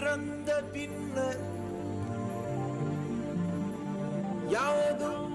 பிறந்த பின்னர் யாவதும்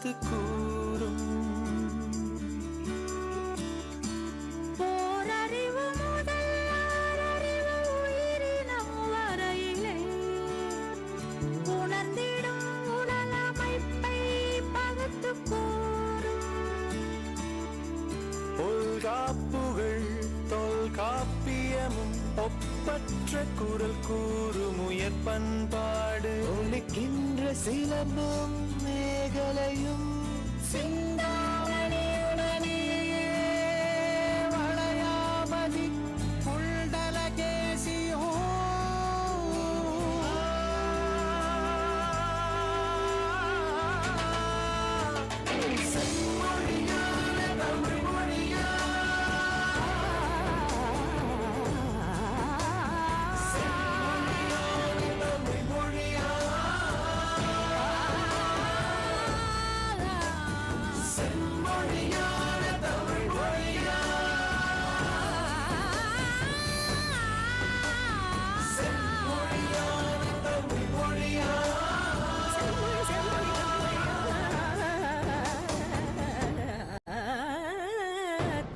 ஒப்பற்ற குரல் கூறுமுயற் பண்பாடு. ஒழிக்கின்ற சிலம்பும் மேகலையும். சிந்தா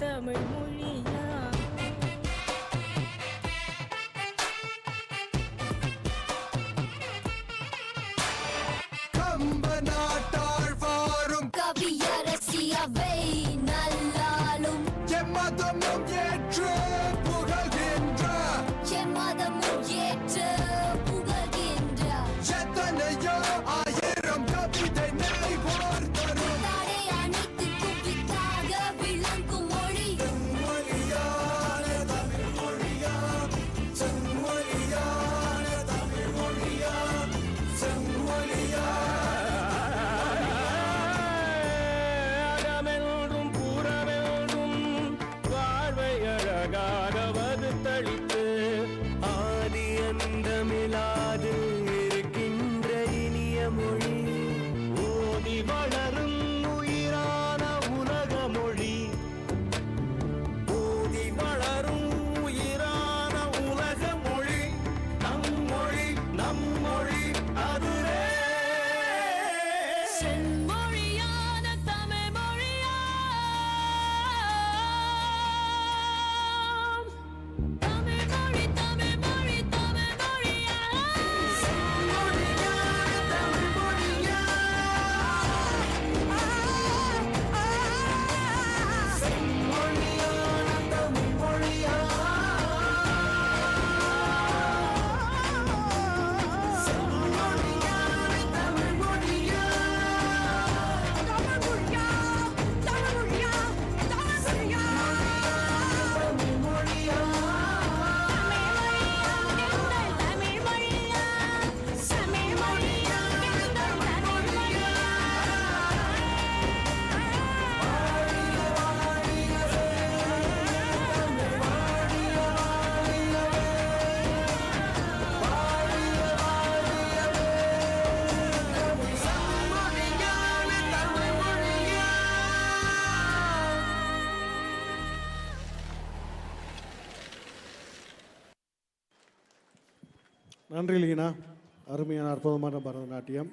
தமிழ் மொழியா? கம்ப நாட்டாழ்வாரும் கவி நன்றி லீனா. அருமையான அற்புதமான பரதநாட்டியம்.